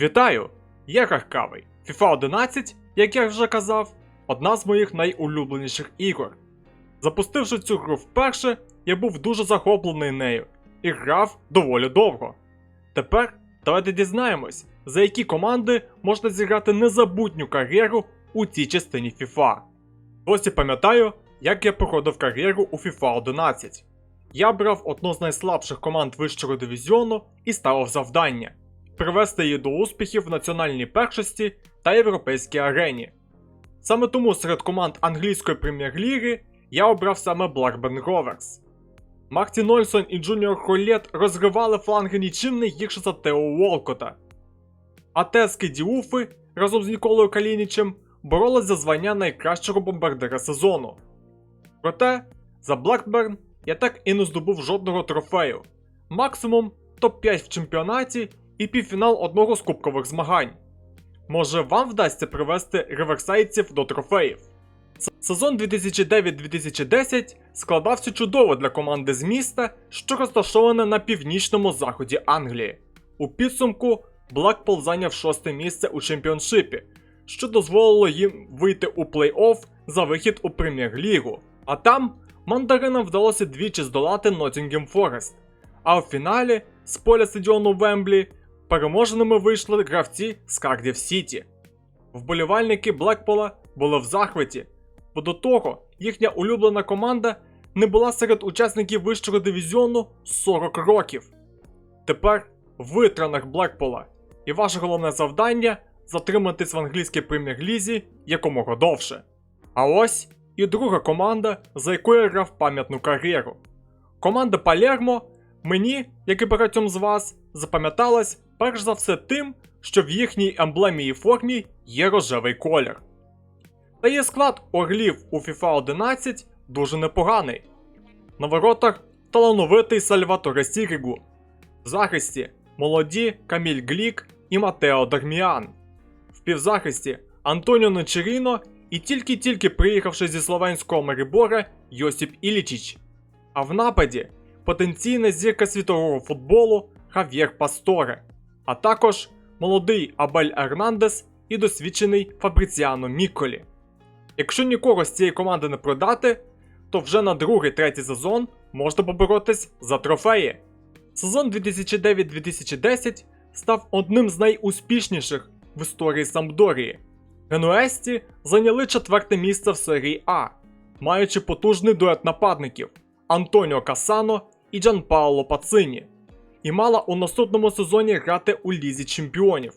Вітаю! Я Каркавий. FIFA 11, як я вже казав, одна з моїх найулюбленіших ігор. Запустивши цю гру вперше, я був дуже захоплений нею і грав доволі довго. Тепер давайте дізнаємось, за які команди можна зіграти незабутню кар'єру у цій частині FIFA. Досі пам'ятаю, як я проходив кар'єру у FIFA 11. Я брав одну з найслабших команд вищого дивізіону і ставив завдання привести її до успіхів в національній першості та європейській арені. Саме тому серед команд англійської прем'єр-ліги я обрав саме Blackburn Rovers. Мартін Ольсон і Джуніор Холлет розривали фланги нічим не гірше за Тео Уолкота. А Тески Діуфи разом з Ніколою Калінічем боролись за звання найкращого бомбардира сезону. Проте, за Блекберн я так і не здобув жодного трофею. Максимум топ-5 в чемпіонаті і півфінал одного з кубкових змагань. Може вам вдасться привести реверсайців до трофеїв? Сезон 2009-2010 складався чудово для команди з міста, що розташоване на північному заході Англії. У підсумку Блекпол зайняв шосте місце у чемпіоншипі, що дозволило їм вийти у плей-офф за вихід у прем'єр-лігу. А там мандаринам вдалося двічі здолати Ноттінгем Форест. А у фіналі з поля стадіону Вемблі переможеними вийшли гравці з Кардів Сіті. Вболівальники Блекпола були в захваті, бо до того їхня улюблена команда не була серед учасників вищого дивізіону 40 років. Тепер ви тренер Блекпола, і ваше головне завдання затриматись в англійській прем'єр-лізі якомога довше. А ось і друга команда, за якою я грав пам'ятну кар'єру. Команда Палермо мені, як і багатьом з вас, запам'яталась перш за все тим, що в їхній емблемі і формі є рожевий колір. Та є склад орлів у FIFA 11 дуже непоганий. На воротах талановитий Сальваторе Сірігу. В захисті молоді Каміль Глік і Матео Дарміан. В півзахисті Антоніо Нечеріно і тільки-тільки приїхавши зі словенського Марибора Йосип Ілічіч. А в нападі потенційна зірка світового футболу Хав'єр Пасторе, а також молодий Абель Ернандес і досвідчений Фабріціано Міколі. Якщо нікого з цієї команди не продати, то вже на другий третій сезон можна поборотись за трофеї. Сезон 2009-2010 став одним з найуспішніших в історії Самдорії. Генуесті зайняли четверте місце в серії А, маючи потужний дует нападників Антоніо Касано і Джанпаоло Пацині, і мала у наступному сезоні грати у Лізі Чемпіонів.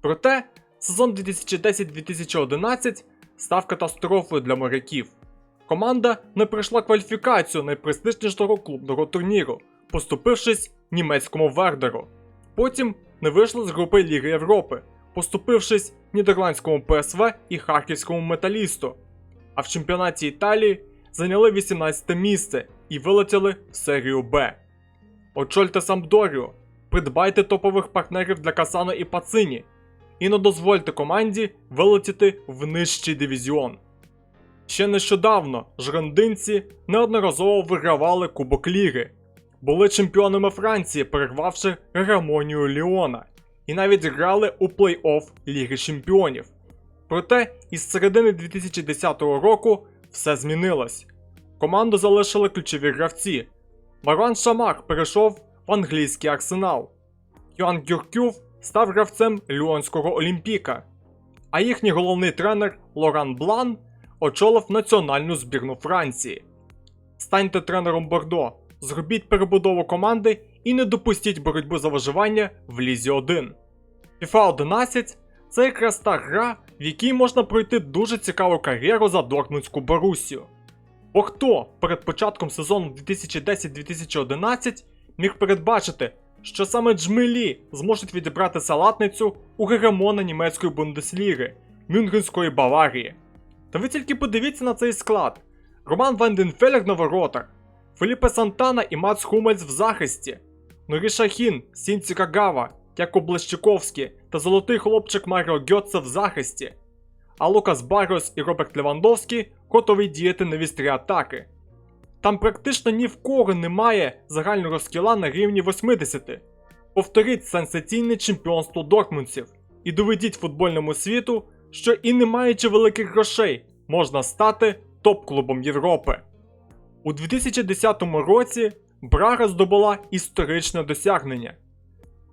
Проте сезон 2010-2011 став катастрофою для моряків. Команда не пройшла кваліфікацію найпрестижнішого клубного турніру, поступившись німецькому Вердеру. Потім не вийшли з групи Ліги Європи, поступившись нідерландському ПСВ і харківському металісту. А в чемпіонаті Італії зайняли 18 місце і вилетіли в серію Б. Очольте Самдоріо, придбайте топових партнерів для Касано і Пацині, і не дозвольте команді вилетіти в нижчий дивізіон. Ще нещодавно жрандинці неодноразово вигравали Кубок Ліги, були чемпіонами Франції, перервавши гегемонію Ліона, і навіть грали у плей-офф Ліги Чемпіонів. Проте із середини 2010 року все змінилось. Команду залишили ключові гравці. Марwan Шамак перейшов в англійський арсенал. Йоан Гюркюв став гравцем Ліонського Олімпіка. А їхній головний тренер Лоран Блан очолив національну збірну Франції. Станьте тренером Бордо, зробіть перебудову команди і не допустіть боротьбу за виживання в Лізі 1. FIFA 11 це якраз та гра, в якій можна пройти дуже цікаву кар'єру за Дортмундську Борусію. Бо хто перед початком сезону 2010-2011 міг передбачити, що саме джмелі зможуть відібрати салатницю у гегемона німецької бундесліги Мюнхенської Баварії. Та ви тільки подивіться на цей склад: Роман Ванденфелер на воротах, Феліпе Сантана і Мац Хумельс в захисті, Норі Шахін, Сінці Кагава, Якоб Блещиковський та золотий хлопчик Маріо Гьотце в захисті. А Лукас Барос і Роберт Левандовський готові діяти на вістрі атаки. Там практично ні в кого немає загального скіла на рівні 80. Повторіть сенсаційне чемпіонство дортмундців і доведіть футбольному світу, що і не маючи великих грошей, можна стати топ-клубом Європи. У 2010 році Брага здобула історичне досягнення.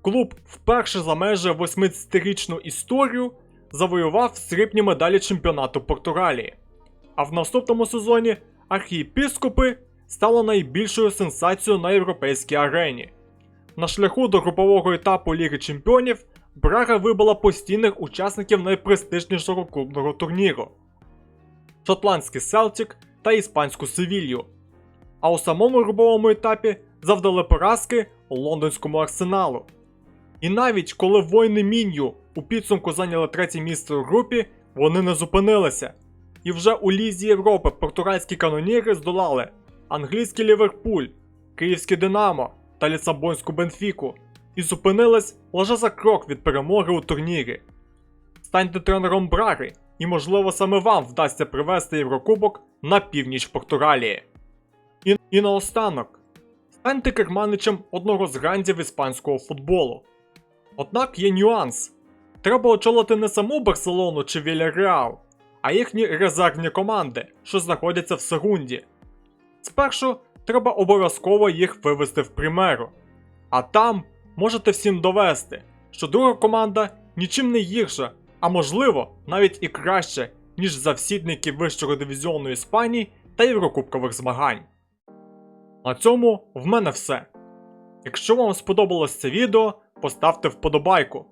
Клуб вперше за майже 80-річну історію завоював срібні медалі чемпіонату Португалії. А в наступному сезоні архієпіскопи стало найбільшою сенсацією на європейській арені. На шляху до групового етапу Ліги Чемпіонів Брага вибила постійних учасників найпрестижнішого клубного турніру шотландський Селтік та іспанську Севілью. А у самому груповому етапі завдали поразки лондонському арсеналу. І навіть коли воїни Мін'ю у підсумку зайняли третє місце у групі, вони не зупинилися. І вже у Лізі Європи португальські каноніри здолали англійський Ліверпуль, Київське Динамо та Лісабонську Бенфіку і зупинились лише за крок від перемоги у турнірі. Станьте тренером Браги, і можливо саме вам вдасться привести Єврокубок на північ Португалії. І, і наостанок, станьте керманичем одного з грандів іспанського футболу. Однак є нюанс. Треба очолити не саму Барселону чи Вільяреал, а їхні резервні команди, що знаходяться в Сегунді. Спершу треба обов'язково їх вивести в примеру. А там можете всім довести, що друга команда нічим не гірша, а можливо навіть і краще, ніж завсідники вищого дивізіону Іспанії та Єврокубкових змагань. На цьому в мене все. Якщо вам сподобалось це відео, поставте вподобайку.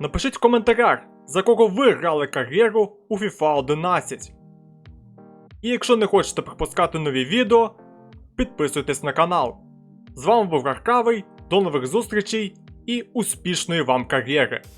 Напишіть в коментарях, за кого ви грали кар'єру у FIFA 11. І якщо не хочете пропускати нові відео, підписуйтесь на канал. З вами був Гаркавий, до нових зустрічей і успішної вам кар'єри!